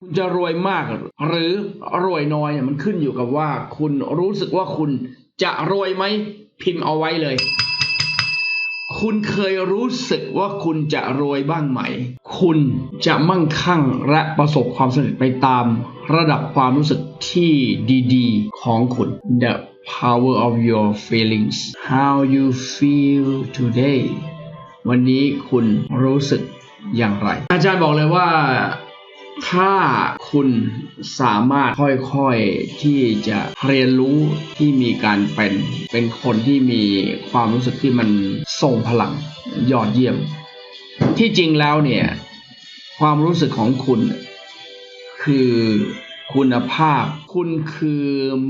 คุณจะรวยมากหรือรวยน้อยเนี่ยมันขึ้นอยู่กับว่า คุณรู้สึกว่าคุณจะรวยไหมพิมพ์เอาไว้เลย คุณเคยรู้สึกว่าคุณจะรวยบ้างไหม คุณจะมั่งคั่งและประสบความสำเร็จไปตามระดับความรู้สึกที่ดีๆ ของคุณ The power of your feelings how you feel today วันนี้คุณรู้สึกอย่างไร อาจารย์บอกเลยว่า ถ้าคุณสามารถค่อยๆที่จะเรียนรู้ที่มีการเป็น เป็นคนที่มีความรู้สึกที่มันทรงพลังยอดเยี่ยม ที่จริงแล้วเนี่ย ความรู้สึกของคุณคือ คุณภาพ คุณคือ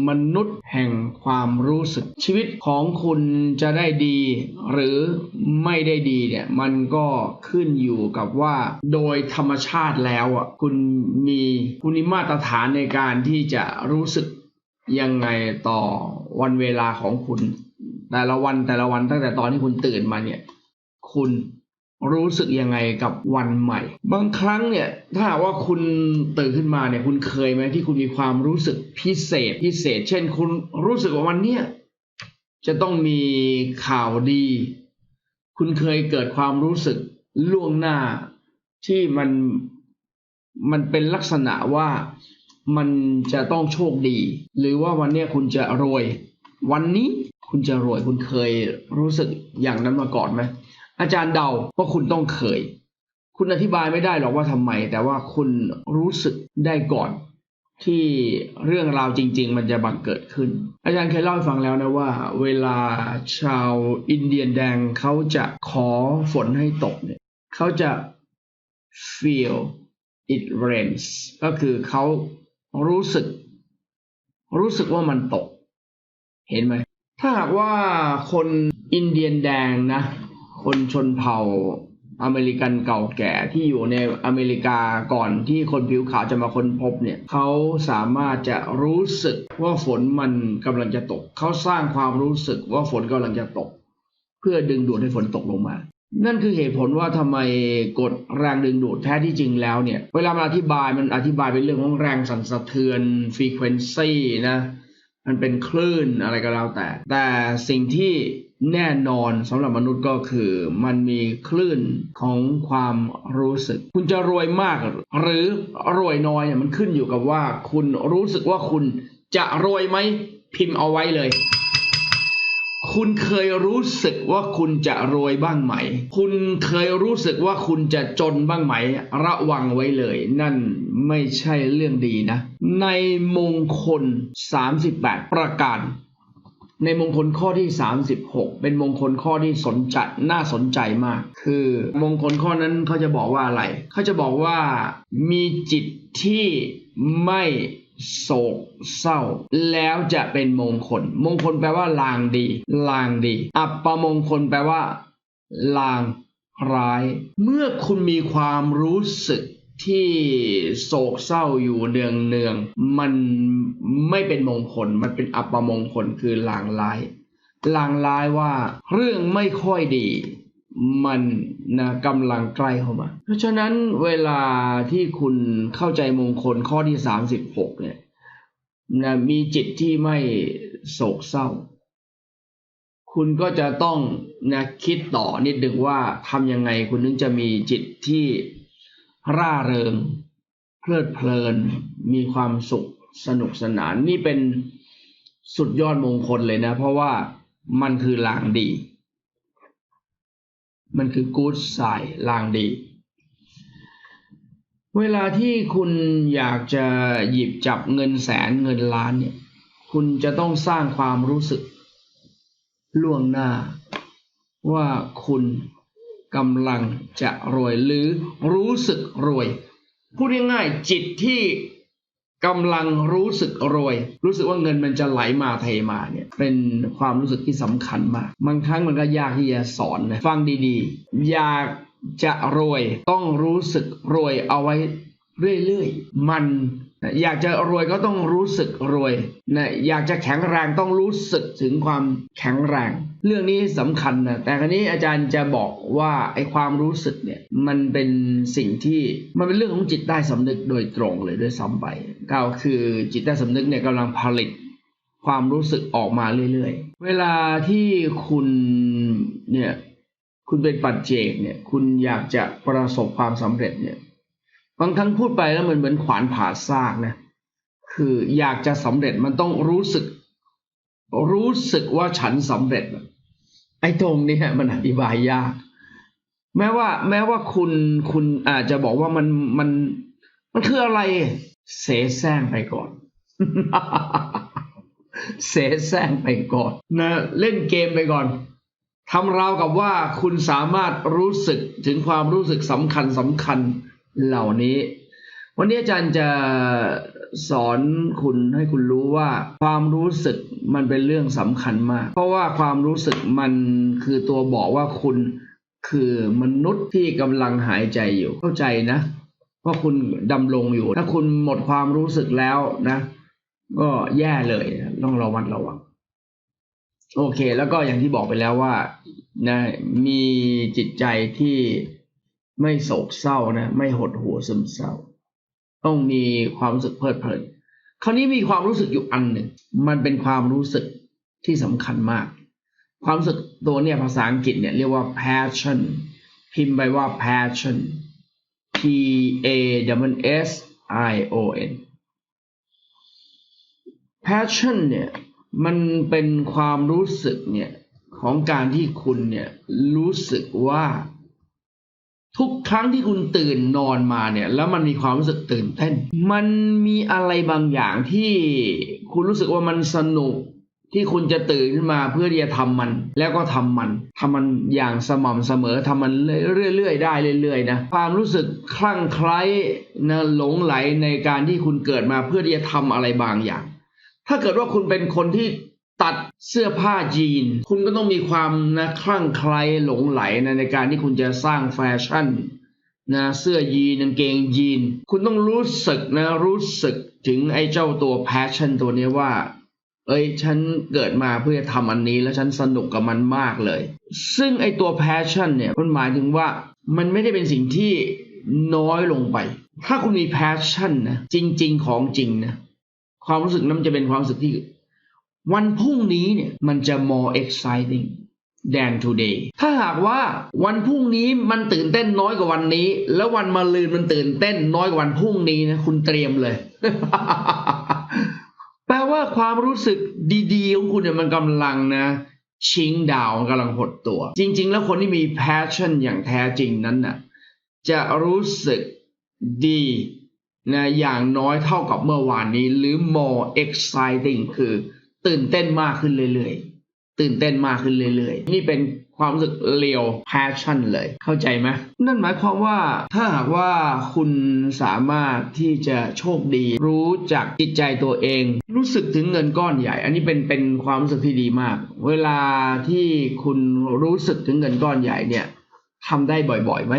มนุษย์แห่งความรู้สึกชีวิตของคุณจะได้ดี หรือไม่ได้ดีเนี่ยมันก็ขึ้นอยู่กับว่าโดยธรรมชาติแล้วอะคุณมีคุณมีมาตรฐานในการที่จะรู้สึกยังไงต่อวันเวลาของคุณ แต่ละวันแต่ละวันตั้งแต่ตอนที่คุณตื่นมาเนี่ย คุณ รู้สึกยังไงกับวันใหม่ บางครั้งเนี่ยถ้าว่าคุณตื่นขึ้นมาเนี่ยคุณเคยไหมที่คุณมีความรู้สึกพิเศษพิเศษ เช่น คุณรู้สึกว่าวันเนี้ยจะต้องมีข่าวดี คุณเคยเกิดความรู้สึกล่วงหน้า ที่มันมันเป็นลักษณะว่ามันจะต้องโชคดี หรือว่าวันเนี้ยคุณจะรวย วันนี้คุณจะรวยคุณเคยรู้สึกอย่างนั้นมาก่อนไหม อาจารย์เดาว่าคุณต้องเคย คุณอธิบายไม่ได้หรอกว่าทำไม แต่ว่าคุณรู้สึกได้ก่อนที่เรื่องราวจริง ๆ มันจะบังเกิดขึ้น อาจารย์เคยเล่าให้ฟังแล้วนะว่า เวลาชาวอินเดียนแดงเขาจะขอฝนให้ตกเนี่ยเขาจะ feel it rains ก็คือเขารู้สึก รู้สึกว่ามันตก เห็นไหม ถ้าหากว่าคนอินเดียนแดงนะ คนชนเผ่าอเมริกันเก่าแก่ที่อยู่ในอเมริกาก่อนที่คนผิวขาวจะมาค้นพบเนี่ยเขาสามารถจะรู้สึกว่าฝนมันกำลังจะตก เขาสร้างความรู้สึกว่าฝนกำลังจะตก เพื่อดึงดูดให้ฝนตกลงมา นั่นคือเหตุผลว่าทำไมกฎแรงดึงดูดแท้ที่จริงแล้วเนี่ย เวลามันอธิบายมันอธิบายเป็นเรื่องของแรงสั่นสะเทือน frequency นะ มันเป็นคลื่นอะไรก็แล้วแต่ แต่สิ่งที่แน่นอนสำหรับมนุษย์ก็คือมันมีคลื่นของความรู้สึก คุณจะรวยมากหรือรวยน้อยเนี่ยมันขึ้นอยู่กับว่าคุณรู้สึกว่าคุณจะรวยไหมพิมพ์เอาไว้เลย คุณเคยรู้สึกว่าคุณจะรวยบ้างไหม คุณเคยรู้สึกว่าคุณจะจนบ้างไหม ระวังไว้เลย นั่นไม่ใช่เรื่องดีนะ ในมงคล 38 ประการในมงคลข้อที่ 36 เป็นมงคลข้อที่สนใจน่าสนใจมาก คือมงคลข้อนั้นเขาจะบอกว่าอะไร เขาจะบอกว่ามีจิตที่ไม่ โศกเศร้า แล้วจะเป็นมงคล มงคลแปลว่าลางดี ลางดี อัปปมงคลแปลว่า ลางร้าย เมื่อคุณมีความรู้สึกที่โศกเศร้าอยู่เนืองเนืองมันไม่เป็นมงคล มันเป็นอัปมงคลคือลางร้าย ลางร้ายว่าเรื่องไม่ค่อยดี มันนะกำลังใกล้เข้ามา เพราะฉะนั้นเวลาที่คุณเข้าใจมงคลข้อที่36เนี่ยนะมีจิตที่ไม่โศกเศร้า คุณก็จะต้องนะคิดต่อนิดนึงว่าทำยังไงคุณถึงจะมีจิตที่ร่าเริง เพลิดเพลิน มีความสุขสนุกสนาน นี่เป็นสุดยอดมงคลเลยนะ เพราะว่ามันคือลางดี มันคือกู๊ดไซลางดี เวลาที่คุณอยากจะหยิบจับเงินแสนเงินล้านเนี่ย คุณจะต้องสร้างความรู้สึก ล่วงหน้า ว่าคุณกำลังจะรวยหรือรู้สึกรวย พูดง่ายๆจิตที่ กำลังรู้สึกรวย รู้สึกว่าเงินมันจะไหลมาเทมาเนี่ยเป็นความรู้สึกที่สำคัญมากบางครั้งมันก็ยากที่จะสอนนะฟังดีๆ อยากจะรวยต้องรู้สึกรวยเอาไว้เรื่อยๆ มัน อยากจะรวยก็ต้องรู้สึกรวยนะอยากจะแข็งแรงต้องรู้สึกถึงความแข็งแรง เรื่องนี้สำคัญนะแต่ครั้นี้อาจารย์จะบอกว่าไอ้ความรู้สึกเนี่ยมันเป็นสิ่งที่มันเป็นเรื่องของจิตใต้สำนึกโดยตรงเลยด้วยซ้ำไปก็คือจิตใต้สำนึกเนี่ยกำลังผลิตความรู้สึกออกมาเรื่อยๆ เวลาที่คุณเนี่ยคุณเป็นปัจเจกเนี่ยคุณอยากจะประสบความสำเร็จเนี่ย บางครั้งพูดไปแล้วมันเหมือนขวานผ่าซากนะ คืออยากจะสำเร็จมันต้องรู้สึก รู้สึกว่าฉันสำเร็จ ไอ้ตรงนี้มันอธิบายยาก แม้ว่า แม้ว่าคุณคุณอาจจะบอกว่ามันมันมันคืออะไร เสแสร้งไปก่อน เสแสร้งไปก่อนนะเล่นเกมไปก่อนทำราวกับว่าคุณสามารถรู้สึกถึงความรู้สึกสำคัญสำคัญ เหล่านี้ วันนี้อาจารย์จะสอนคุณให้คุณรู้ว่าความรู้สึกมันเป็นเรื่องสำคัญมาก เพราะว่าความรู้สึกมันคือตัวบอกว่าคุณคือมนุษย์ที่กำลังหายใจอยู่เข้าใจนะว่าคุณดำรงอยู่ ถ้าคุณหมดความรู้สึกแล้วนะ ก็แย่เลยต้องระวัดระวัง โอเค แล้วก็อย่างที่บอกไปแล้วว่านะมีจิตใจที่ ไม่โศกเศร้านะ ไม่หดหัวซึมเศร้า ต้องมีความรู้สึกเพลิดเพลิน คราวนี้มีความรู้สึกอยู่อันหนึ่ง มันเป็นความรู้สึกที่สำคัญมาก ความรู้สึกตัวเนี่ยภาษาอังกฤษเนี่ยเรียกว่า passion พิมพ์ไปว่า passion P A W S I O N passion เนี่ยมันเป็นความรู้สึกเนี่ยของการที่คุณเนี่ยรู้สึกว่า ทุกครั้งที่คุณตื่นนอนมาเนี่ย แล้วมันมีความรู้สึกตื่นเต้น มันมีอะไรบางอย่างที่คุณรู้สึกว่ามันสนุกที่คุณจะตื่นขึ้นมาเพื่อที่จะทำมัน แล้วก็ทำมันทำมันอย่างสม่ำเสมอทำมันเรื่อยๆได้เรื่อยๆนะความรู้สึกคลั่งไคล้นะหลงไหลในการที่คุณเกิดมาเพื่อที่จะทำอะไรบางอย่าง ถ้าเกิดว่าคุณเป็นคนที่ตัด เสื้อผ้ายีน คุณก็ต้องมีความนะคลั่งไคล้หลงไหลนะในการที่คุณจะสร้างแฟชั่นนะเสื้อยีนกางเกงยีน คุณต้องรู้สึกนะรู้สึกถึงไอ้เจ้าตัว passion ตัวนี้ว่า เอ้ยฉันเกิดมาเพื่อทำอันนี้แล้วฉันสนุกกับมันมากเลย ซึ่งไอ้ตัว passion เนี่ยมันหมายถึงว่ามันไม่ได้เป็นสิ่งที่น้อยลงไป ถ้าคุณมี passion นะจริง ๆ ของจริงนะความรู้สึกนั้นจะเป็นความรู้สึกที่ วันพรุ่งนี้เนี่ยมันจะ more exciting than today ถ้าหากว่าวันพรุ่งนี้มันตื่นเต้นน้อยกว่าวันนี้ แล้ววันมะรืนมันตื่นเต้นน้อยกว่าวันพรุ่งนี้นะคุณเตรียมเลย แปลว่าความรู้สึกดีๆของคุณเนี่ยมันกำลังนะชิงดาวกำลังหดตัว จริง ๆ แล้วคนที่มี passion อย่างแท้จริงนั้นน่ะจะรู้สึกดีนะอย่างน้อยเท่ากับเมื่อวานนี้ หรือ more exciting คือ ตื่นเต้นมากขึ้นเรื่อยๆ ตื่นเต้นมากขึ้นเรื่อยๆ นี่เป็นความรู้สึกเรียว passion เลย เข้าใจไหมนั่นหมายความว่าถ้าหากว่าคุณสามารถที่จะโชคดี รู้จักจิตใจตัวเอง รู้สึกถึงเงินก้อนใหญ่ อันนี้เป็นเป็นความรู้สึกที่ดีมาก เวลาที่คุณรู้สึกถึงเงินก้อนใหญ่เนี่ยทำได้บ่อยๆไหม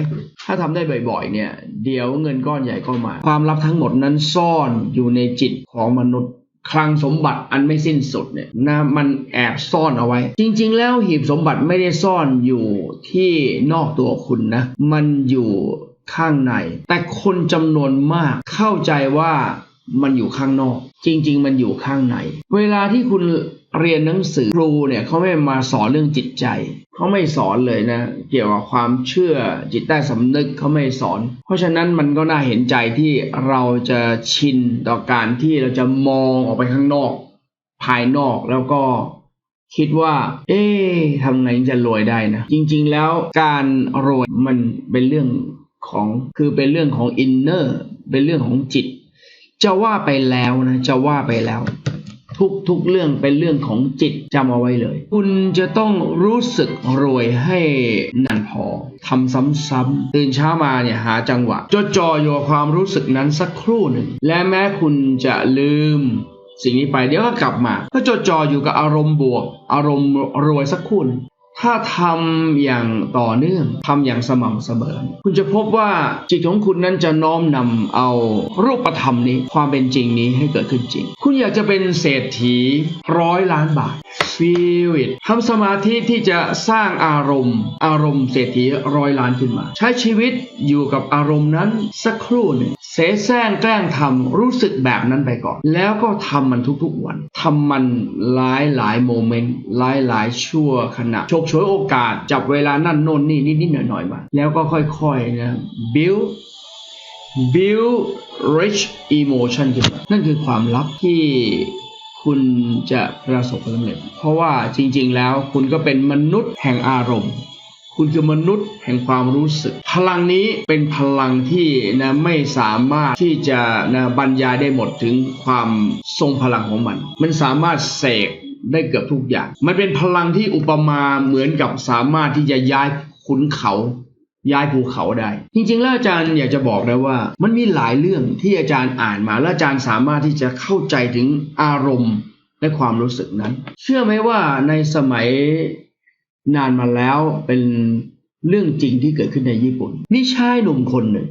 ถ้าทำได้บ่อยๆ เนี่ย เดี๋ยวเงินก้อนใหญ่ก็มา ความลับทั้งหมดนั้นซ่อนอยู่ในจิตของมนุษย์ คลังสมบัติอันไม่สิ้นสุดเนี่ยนะมันแอบซ่อนเอาไว้ จริง ๆ แล้วหีบสมบัติไม่ได้ซ่อนอยู่ที่นอกตัวคุณนะ มันอยู่ข้างใน แต่คนจำนวนมากเข้าใจว่ามันอยู่ข้างนอก จริง ๆ มันอยู่ข้างใน เวลาที่คุณเรียนหนังสือครูเนี่ยเขาไม่มาสอนเรื่องจิตใจ เขาไม่สอนเลยนะ เกี่ยวกับความเชื่อจิตใต้สำนึกเขาไม่สอน เพราะฉะนั้นมันก็น่าเห็นใจที่เราจะชินต่อการที่เราจะมองออกไปข้างนอก ภายนอกแล้วก็คิดว่า เอ๊ะทำไงจะรวยได้นะ จริงๆแล้วการรวยมันเป็นเรื่องของคือเป็นเรื่องของอินเนอร์เป็นเรื่องของจิต จะว่าไปแล้วนะ จะว่าไปแล้ว ทุกทุกเรื่องเป็นเรื่องของจิตจำเอาไว้เลย คุณจะต้องรู้สึกรวยให้นานพอทำซ้ำๆตื่นเช้ามาเนี่ยหาจังหวะจดจ่ออยู่กับความรู้สึกนั้นสักครู่หนึ่ง และแม้คุณจะลืมสิ่งนี้ไปเดี๋ยวก็กลับมา ก็จดจ่ออยู่กับอารมณ์บวก อารมณ์รวยสักครู่หนึ่ง ถ้าทำอย่างต่อเนื่องทำอย่างสม่ำเสมอ คุณจะพบว่าจิตของคุณนั้นจะน้อมนำเอารูปธรรมนี้ ความเป็นจริงนี้ให้เกิดขึ้นจริง คุณอยากจะเป็นเศรษฐีร้อยล้านบาท feel it ทำสมาธิที่จะสร้างอารมณ์ อารมณ์เศรษฐีร้อยล้านขึ้นมา ใช้ชีวิตอยู่กับอารมณ์นั้นสักครู่หนึ่ง เสแสร้งแกล้งทำรู้สึกแบบนั้นไปก่อน แล้วก็ทำมันทุกๆวันทำมันหลายหลายโมเมนต์หลายหลายชั่วขณะโชคช่วยโอกาส จับเวลานั่นโน่นนี่นิดๆหน่อยๆมาแล้วก็ค่อยๆนะ build build rich emotion ขึ้นมานั่นคือความลับที่คุณจะประสบความสำเร็จ เพราะว่าจริงๆแล้วคุณก็เป็นมนุษย์แห่งอารมณ์ คุณคือมนุษย์แห่งความรู้สึก พลังนี้เป็นพลังที่นะไม่สามารถที่จะนะบรรยายได้หมดถึงความทรงพลังของมัน มันสามารถเสกได้เกือบทุกอย่าง มันเป็นพลังที่อุปมาเหมือนกับสามารถที่จะย้ายขุนเขาย้ายภูเขาได้ จริงๆ แล้วอาจารย์อยากจะบอกนะว่า มันมีหลายเรื่องที่อาจารย์อ่านมา แล้วอาจารย์สามารถที่จะเข้าใจถึงอารมณ์และความรู้สึกนั้น เชื่อไหมว่าในสมัย นานมาแล้วเป็นเรื่องจริงที่เกิดขึ้นในญี่ปุ่นนี่ชายหนุ่มคนหนึ่ง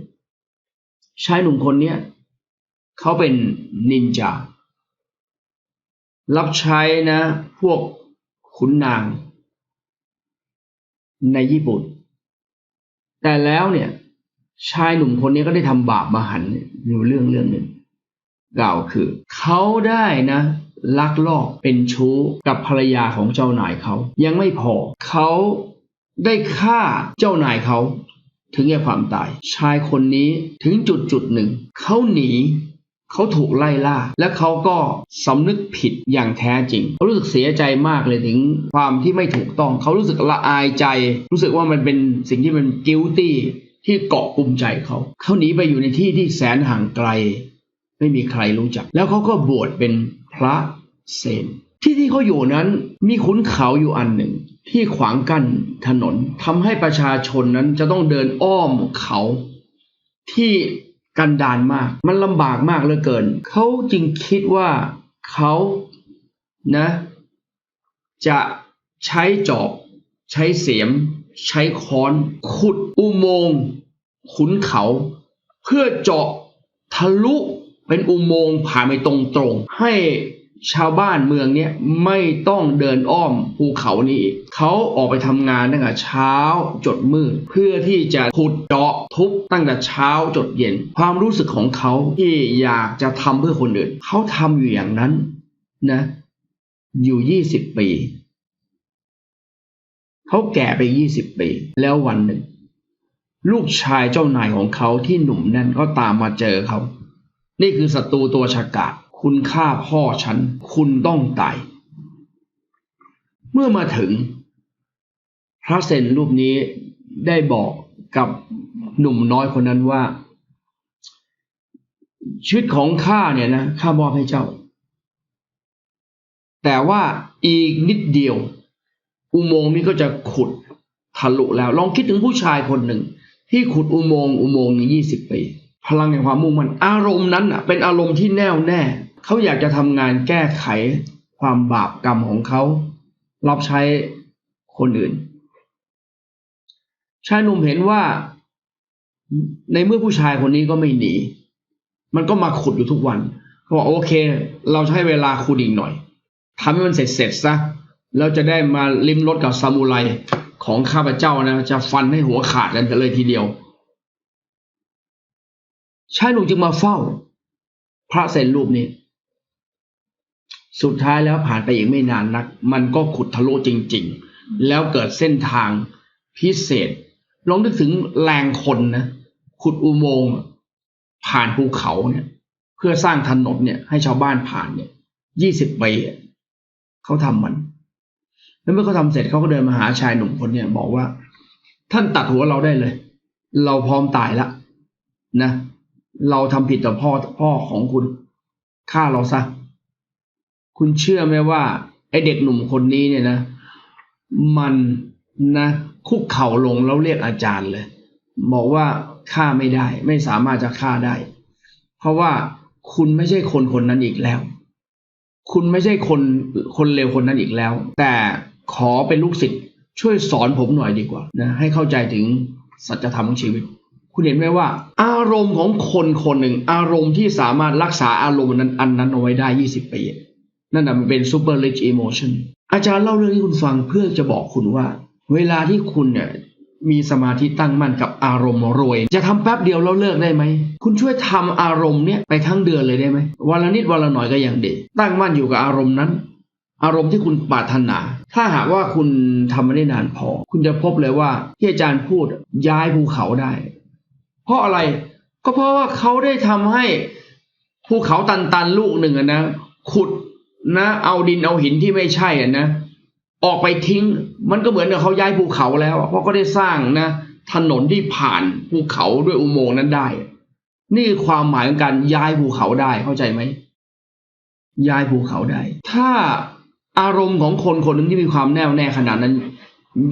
ชายหนุ่มคนเนี้ยเขาเป็นนินจา รับใช้นะ พวกขุนนาง ในญี่ปุ่น แต่แล้วเนี่ยชายหนุ่มคนนี้ก็ได้ทำบาปมหันอยู่เรื่องเรื่องหนึ่งกล่าวคือ เขาได้นะ ลักลอบเป็นชู้กับภรรยาของเจ้านายเขา ยังไม่พอเขาได้ฆ่าเจ้านายเขา ถึงแก่ความตาย ชายคนนี้ถึงจุดจุดหนึ่ง เขาหนีเขาถูกไล่ล่า และเขาก็สำนึกผิดอย่างแท้จริงเขารู้สึกเสียใจมากเลยถึงความที่ไม่ถูกต้อง เขารู้สึกละอายใจ รู้สึกว่ามันเป็นสิ่งที่มัน guilty ที่เกาะกลุ่มใจเขา เขาหนีไปอยู่ในที่ที่แสนห่างไกล ไม่มีใครรู้จัก แล้วเขาก็บวชเป็นพระเซน ที่ที่เขาอยู่นั้นมีขุนเขาอยู่อันหนึ่ง ที่ขวางกั้นถนนทำให้ประชาชนนั้นจะต้องเดินอ้อมเขาที่กันดานมาก มันลำบากมากเหลือเกิน เขาจึงคิดว่าเขานะ จะใช้จอบ ใช้เสียม ใช้ค้อนขุดอุโมงค์ขุนเขา เพื่อเจาะทะลุ เป็นอุโมงค์ผ่านไปตรงๆ ให้ชาวบ้านเมืองเนี้ยไม่ต้องเดินอ้อมภูเขานี้อีกเขาออกไปทำงานตั้งแต่เช้าจดมืดเพื่อที่จะขุดเจาะทุบตั้งแต่เช้าจดเย็น ความรู้สึกของเขาที่อยากจะทำเพื่อคนอื่นเขาทำอยู่อย่างนั้นนะ อยู่ยี่สิบปีเขาแก่ไปยี่สิบปี แล้ววันหนึ่ง ลูกชายเจ้านายของเขาที่หนุ่มนั่นก็ตามมาเจอเขา นี่คือศัตรูตัวฉกาจคุณฆ่าพ่อฉัน คุณต้องตาย เมื่อมาถึง พระเซนรูปนี้ได้บอกกับหนุ่มน้อยคนนั้นว่า ชีวิตของข้าเนี่ยนะข้ามอบให้เจ้า แต่ว่าอีกนิดเดียว อุโมงค์นี้ก็จะขุดทะลุแล้ว ลองคิดถึงผู้ชายคนหนึ่ง ที่ขุดอุโมงค์อุโมงค์นี้ยี่สิบปี พลังแห่งความมุ่งมั่นอารมณ์นั้นอะ เป็นอารมณ์ที่แน่วแน่เขาอยากจะทำงานแก้ไขความบาปกรรมของเขารับใช้คนอื่นชายหนุ่มเห็นว่า ในเมื่อผู้ชายคนนี้ก็ไม่หนี มันก็มาขุดอยู่ทุกวันเขาบอกโอเค เราใช้เวลาขุดอีกหน่อยทำให้มันเสร็จเสร็จซะเราจะได้มาลิ้มรสกับซามูไรของข้าพเจ้านะ จะฟันให้หัวขาดกันเลยทีเดียว ชายหนุ่มจึงมาเฝ้า พระเซนรูปนี้ สุดท้ายแล้วผ่านไปอีกไม่นานนัก มันก็ขุดทะลุจริง ๆ แล้วเกิดเส้นทางพิเศษลองนึกถึงแรงคนนะขุดอุโมงค์ผ่านภูเขาเนี่ย เพื่อสร้างถนนเนี่ย ให้ชาวบ้านผ่านเนี่ยยี่สิบปีเขาทำมัน แล้วเมื่อเขาทำเสร็จเขาก็เดินมาหาชายหนุ่มคนเนี่ย บอกว่า ท่านตัดหัวเราได้เลย เราพร้อมตายแล้วนะ เราทำผิดต่อพ่อพ่อของคุณฆ่าเราซะ คุณเชื่อไหมว่าไอเด็กหนุ่มคนนี้เนี่ยนะ มันนะคุกเข่าลงแล้วเรียกอาจารย์เลย บอกว่าฆ่าไม่ได้ ไม่สามารถจะฆ่าได้ เพราะว่าคุณไม่ใช่คนคนนั้นอีกแล้ว คุณไม่ใช่คนคนเลวคนนั้นอีกแล้ว แต่ขอเป็นลูกศิษย์ช่วยสอนผมหน่อยดีกว่านะให้เข้าใจถึงสัจธรรมของชีวิต คุณเห็นไหมว่า อารมณ์ของคนคนหนึ่ง อารมณ์ที่สามารถรักษาอารมณ์นั้นอันนั้นเอาไว้ได้ 20 ปี นั่นนะมันเป็น super rich emotion อาจารย์เล่าเรื่องนี้คุณฟังเพื่อจะบอกคุณว่า เวลาที่คุณเนี่ยมีสมาธิตั้งมั่นกับอารมณ์รวย จะทำแป๊บเดียวแล้วเลิกได้ไหม คุณช่วยทำอารมณ์เนี่ยไปทั้งเดือนเลยได้ไหมวันละนิดวันละหน่อยก็ยังดีตั้งมั่นอยู่กับอารมณ์นั้น อารมณ์ที่คุณปรารถนา ถ้าหากว่าคุณทำมาได้นานพอ คุณจะพบเลยว่าที่อาจารย์พูดย้ายภูเขาได้ เพราะอะไร ก็เพราะว่าเขาได้ทำให้ภูเขาตันๆลูกหนึ่งนะขุดนะ เอาดินเอาหินที่ไม่ใช่อะนะออกไปทิ้ง มันก็เหมือนกับเขาย้ายภูเขาแล้ว เพราะก็ได้สร้างนะ ถนนที่ผ่านภูเขาด้วยอุโมงค์นั้นได้ นี่คือความหมายของการย้ายภูเขาได้เข้าใจไหมย้ายภูเขาได้ ถ้าอารมณ์ของคนคนหนึ่งที่มีความแน่วแน่ขนาดนั้น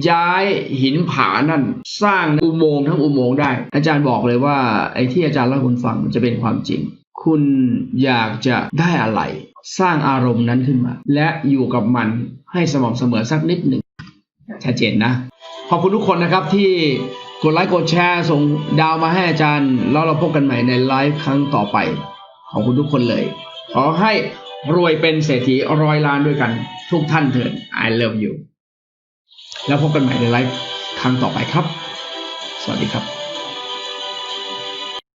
ย้ายหินผานั่นสร้างอุโมงค์ทั้งอุโมงค์ได้ อาจารย์บอกเลยว่าไอ้ที่อาจารย์เล่าคุณฟังมันจะเป็นความจริง คุณอยากจะได้อะไร สร้างอารมณ์นั้นขึ้นมา และอยู่กับมันให้สม่ำเสมอสักนิดหนึ่งชัดเจนนะ ขอบคุณทุกคนนะครับที่กดไลค์กดแชร์ส่งดาวมาให้อาจารย์ แล้วเราพบกันใหม่ในไลฟ์ครั้งต่อไป ขอบคุณทุกคนเลย ขอให้รวยเป็นเศรษฐีร้อยล้านด้วยกัน ทุกท่านเถิด I love you แล้วพบกันใหม่ในไลฟ์ครั้งต่อไปครับ สวัสดีครับ